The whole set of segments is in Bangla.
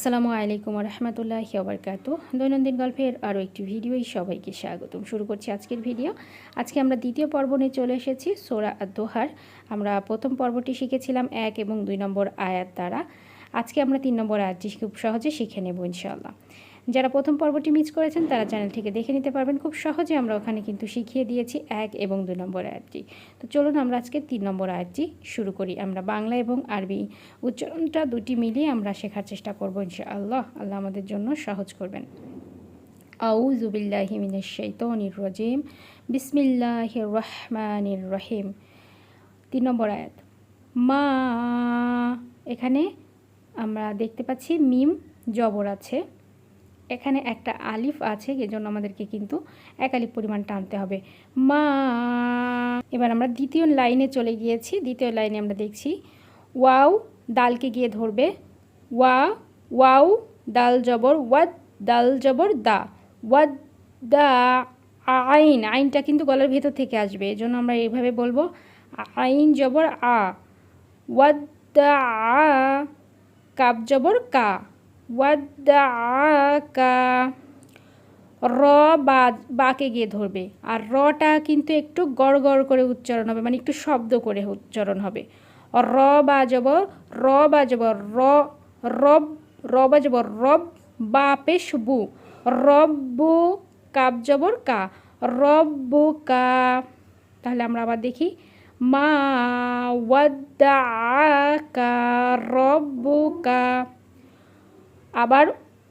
আসসালামু আলাইকুম রহমতুল্লাহ ওবরকাত দৈনন্দিন গল্পের আরও একটি ভিডিওই সবাইকে স্বাগতম। শুরু করছি আজকের ভিডিও। আজকে আমরা দ্বিতীয় পর্ব নিয়ে চলে এসেছি, সোরা দোহার আমরা প্রথম পর্বটি শিখেছিলাম এক এবং দুই নম্বর আয়াত দ্বারা। আজকে আমরা তিন নম্বর আয়াতটি খুব সহজে শিখে নেব ইনশাআল্লাহ। যারা প্রথম পর্বটি মিস করেছেন, তারা চ্যানেল থেকে দেখে নিতে পারবেন। খুব সহজে আমরা ওখানে কিন্তু শিখিয়ে দিয়েছি এক এবং দুই নম্বর আয়াতটি। তো চলুন আমরা আজকে তিন নম্বর আয়াতটি শুরু করি। আমরা বাংলা এবং আরবি উচ্চারণটা দুটি মিলিয়ে আমরা শেখার চেষ্টা করব ইনশাআল্লাহ। আল্লাহ আমাদের জন্য সহজ করবেন। মিনাশ শাইতানির রাজিম। বিসমিল্লাহির রহমানির রহিম। তিন নম্বর আয়াত। মা, এখানে আমরা দেখতে পাচ্ছি মিম জবর আছে। এখানে একটা আলিফ আছে, এজন্য আমাদেরকে কিন্তু এক আলিফ পরিমাণ টানতে হবে। মা! এবার আমরা দ্বিতীয় লাইনে চলে গিয়েছি। দ্বিতীয় লাইনে আমরা দেখছি, ওয়াও, দালকে গিয়ে ধরবে। ওয়া, ওয়াও, দাল জবর, ওয়াদ, দাল জবর, দা। ওয়াদ, দা আইন। আইনটা কিন্তু গলার ভেতর থেকে আসবে এই জন্য আমরা এইভাবে বলব আইন জবর, আ। ওয়াদ, দা, আ কাব জবর, কা। ওয়াদ্দাকা র বা, বাকে গিয়ে ধরবে। আর রটা কিন্তু একটু গড় গড় করে উচ্চারণ হবে মানে একটু শব্দ করে উচ্চারণ হবে। র বা বাজব র বাজব র, রব, র বা বাজব রব, বা পেশ বু। রব্বু কাব জবর কা, রব্বু কা। তাহলে আমরা আবার দেখি, মা ওয়াদ্দাকা রব্বুকা আবার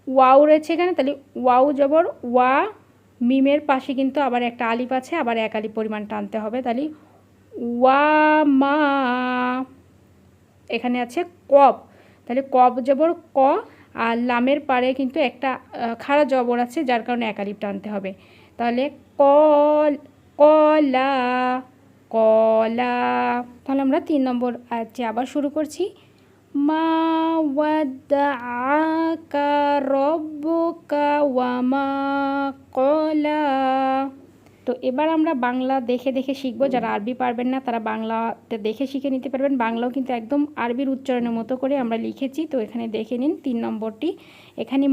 ওয়াও রয়েছে এখানে, তাহলে ওয়াও জবর, ওয়া মিমের পাশে কিন্তু আবার একটা আলিপ আছে, আবার এক আলিফ পরিমাণ টানতে হবে, তাহলে ওয়া মা, এখানে আছে কব, তাহলে কব জবর ক, আর লামের পারে কিন্তু একটা খাড়া জবর আছে, যার কারণে এক আলিফ টানতে হবে, তাহলে কল, কলা কলা, তাহলে আমরা তিন নম্বর আজকে আবার শুরু করছি। মা ওয়াদ্দাআকা রব্বুকা ওয়া মা কলা তো এবার আমরা বাংলা দেখে দেখে শিখব। যারা আরবি পারবেন না তারা বাংলাতে দেখে শিখে নিতে পারবেন। বাংলাও কিন্তু একদম আরবির উচ্চারণের মতো করে আমরা লিখেছি। তো এখানে দেখে নিন তিন নম্বরটি। এখানে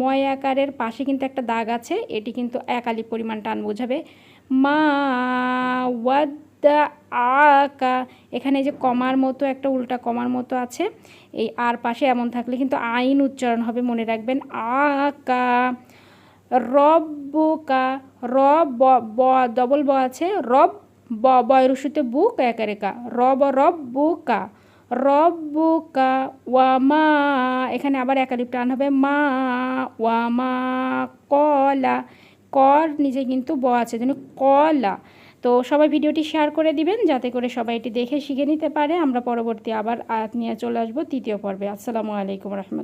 ময় আকারের পাশে কিন্তু একটা দাগ আছে। এটি কিন্তু এক আলি পরিমাণ টান বোঝাবে। মা ওয়াদ আকা এখানে যে কমার মতো, একটা উল্টা কমার মতো আছে। এই আর পাশে এমন থাকলে কিন্তু আইন উচ্চারণ হবে, মনে রাখবেন। আকা রব্বুকা রব ব ডবল ব আছে। রব ব বয়রুসুতে বুক একারেকা রব রব বুকা রব্বুকা ওয়ামা এখানে আবার একালিপ টান হবে। মা। ওয়ামা কলা কর নিচে কিন্তু ব আছে। যেন কলা তো সবাই ভিডিওটি শেয়ার করে দিবেন, যাতে করে সবাই এটি দেখে শিখে নিতে পারে। আমরা পরবর্তী আবার আয়াত নিয়ে চলে আসব তৃতীয় পর্বে। আসসালামু আলাইকুম রহমত